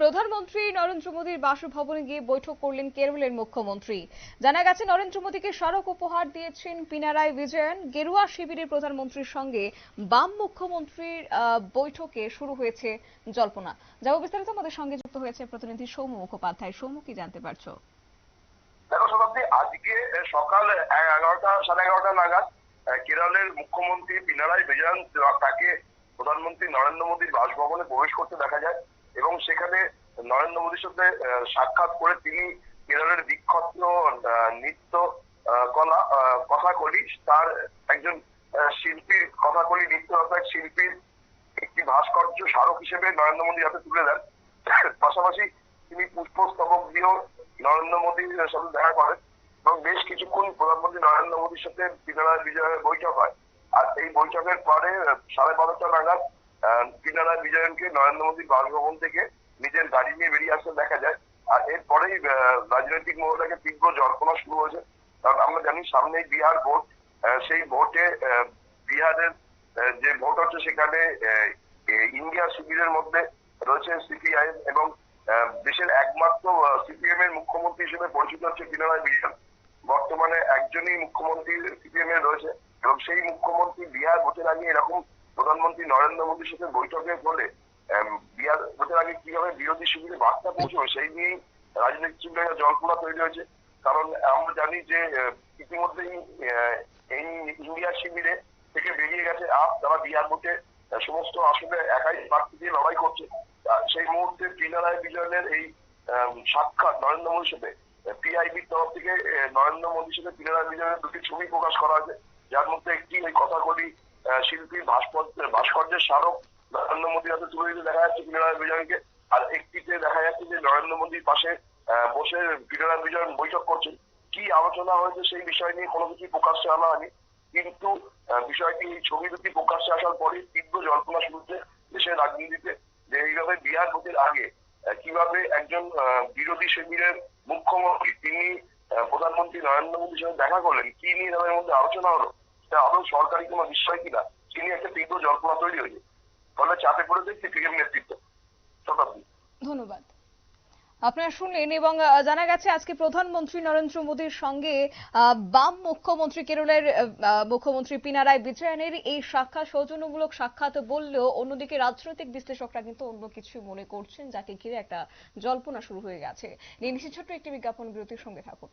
প্রধানমন্ত্রী নরেন্দ্র মোদীর বাসভবনে গিয়ে বৈঠক করলেন কেরলের মুখ্যমন্ত্রী। জানা গেছে, নরেন্দ্র মোদীকে স্মারক উপহার দিয়েছেন পিনারাই বিজয়ন। গেরুয়া শিবিরের প্রধানমন্ত্রীর সঙ্গে বাম মুখ্যমন্ত্রীর বৈঠকে শুরু হয়েছে জল্পনা। যাব বিস্তারিত, আমাদের সঙ্গে যুক্ত হয়েছে প্রতিনিধি সৌম্য মুখোপাধ্যায়। সৌম্য, কি জানতে পারছ? আজকে সকাল এগারোটা, সাড়ে এগারোটা নাগাদ কেরলের মুখ্যমন্ত্রী পিনারাই বিজয়ন, তাকে প্রধানমন্ত্রী নরেন্দ্র মোদীর বাসভবনে প্রবেশ করতে দেখা যায়। এবং সেখানে নরেন্দ্র মোদীর সাথে সাক্ষাৎ করে তিনি কেরলের আহ, নৃত্য কলা কথাকলি তার একজন শিল্পীর কথাকলি নৃত্য শিল্পীর একটি ভাস্কর্য স্মারক হিসেবে নরেন্দ্র মোদীর হাতে তুলে দেন। পাশাপাশি তিনি পুষ্পস্তবক দিয়েও নরেন্দ্র মোদীর সাথে দেখা করেন এবং বেশ কিছুক্ষণ প্রধানমন্ত্রী নরেন্দ্র মোদীর সাথে বিজয়ের বৈঠক হয়। আর এই বৈঠকের পরে সাড়ে বারোটা নাগাদ পিনারায় বিজয়নকে নরেন্দ্র মোদীর বাসভবন থেকে নিজের গাড়ি নিয়ে বেরিয়ে আসতে দেখা যায়। আর এরপরেই রাজনৈতিক মহলাকে তীব্র জল্পনা শুরু হয়েছে। কারণ আমরা জানি সামনেই বিহার ভোট। সেই ভোটে বিহারের যে ভোট হচ্ছে সেখানে ইন্ডিয়া শিবিরের মধ্যে রয়েছে সিপিআইএম এবং দেশের একমাত্র সিপিএম এর মুখ্যমন্ত্রী হিসেবে পরিচিত হচ্ছে পিনারায় বিজয়ন বর্তমানে একজনই মুখ্যমন্ত্রী সিপিএম এর রয়েছে এবং সেই মুখ্যমন্ত্রী বিহার ভোটের আগে এরকম প্রধানমন্ত্রী নরেন্দ্র মোদীর সাথে বৈঠকের ফলে আম, বিহার আগে কীভাবে বিরোধী শিবিরে বার্তা পৌঁছবে সেই নিয়েই রাজনৈতিক চিন্তায় জল্পনা তৈরি হয়েছে। কারণ আমরা জানি যে ইতিমধ্যেই এই ইন্ডিয়া শিবিরে থেকে বেরিয়ে গেছে আপ তারা বিহার ভোটে সমস্ত আসলে একাই প্রার্থী দিয়ে লড়াই করছে সেই মুহূর্তে পিনারায় বিজয়নের এই সাক্ষাৎ নরেন্দ্র মোদীর সাথে পিআইবির তরফ থেকে নরেন্দ্র মোদীর সাথে পিনারায় বিজয়নের দুটি ছবি প্রকাশ করা হয়েছে। যার মধ্যে একটি ওই কথাকলি আহ, শিল্পীর ভাস্কর্য ভাস্কর্যের স্মারক নরেন্দ্র মোদীর হাতে তুলে দিতে দেখা যাচ্ছে পিনারায় বিজয়নকে আর একটিতে দেখা যাচ্ছে যে নরেন্দ্র মোদীর পাশে বসে পিনারায় বিজয়ন বৈঠক করছেন কি আলোচনা হয়েছে সেই বিষয় নিয়ে কোনো কিছু প্রকাশ্যে আনা হয়নি। কিন্তু বিষয়টি এই ছবি দুটি প্রকাশ্যে আসার পরে তীব্র জল্পনা শুরু হচ্ছে দেশের রাজনীতিতে যে এইভাবে বিহার ভোটের আগে কীভাবে একজন বিরোধী শিবিরের মুখ্যমন্ত্রী তিনি প্রধানমন্ত্রী নরেন্দ্র মোদীর সঙ্গে দেখা করলেন কি নিয়ে তাদের মধ্যে আলোচনা হলো? আদৌ সরকারি কোনো বিষয় কিনা সে নিয়ে একটা তীব্র জল্পনা তৈরি হয়েছে। ফলে চাপে পড়ে দেখছি পিএম নেতৃত্ব। শতাব্দী। ধন্যবাদ। আপনারা শুনলেন এবং জানা গেছে আজকে প্রধানমন্ত্রী নরেন্দ্র মোদীর সঙ্গে বাম মুখ্যমন্ত্রী কেরলের মুখ্যমন্ত্রী পিনারায় বিজয়নের এই সাক্ষাৎ সৌজন্যমূলক সাক্ষাৎ বললেও অন্যদিকে রাজনৈতিক বিশ্লেষকরা কিন্তু অন্য কিছু মনে করছেন, যাকে ঘিরে একটা জল্পনা শুরু হয়ে গেছে। নিয়ে ছোট্ট একটি বিজ্ঞাপন বিরতির সঙ্গে থাকুন।